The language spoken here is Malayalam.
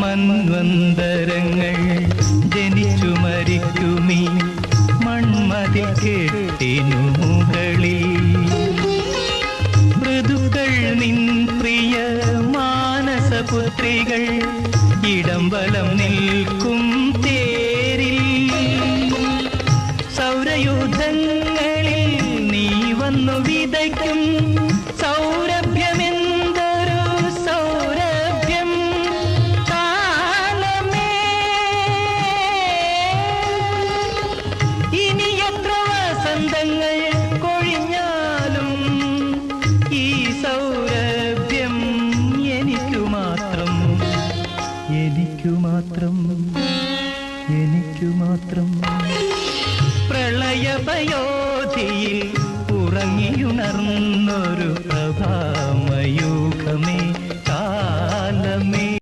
മന്വന്തരങ്ങൾ ജനിച്ചു മരിക്കുമീ മൺമതി കെട്ടിനു മുകളിൽ. മൃദുക്കൾ നിൻ പ്രിയ മാനസപുത്രികൾ ഇടം വലം നിൽക്കും തേരിൽ. സൗരയൂഥങ്ങളിൽ നീ വന്നു വിതയ്ക്കും മേഘങ്ങൾ കൊഴിഞ്ഞാലും ഈ സൗരഭ്യം എനിക്കു മാത്രം. എനിക്കു മാത്രം. എനിക്കു മാത്രം. പ്രളയഭയോധിയിൽ ഉറങ്ങിയുണർന്നൊരു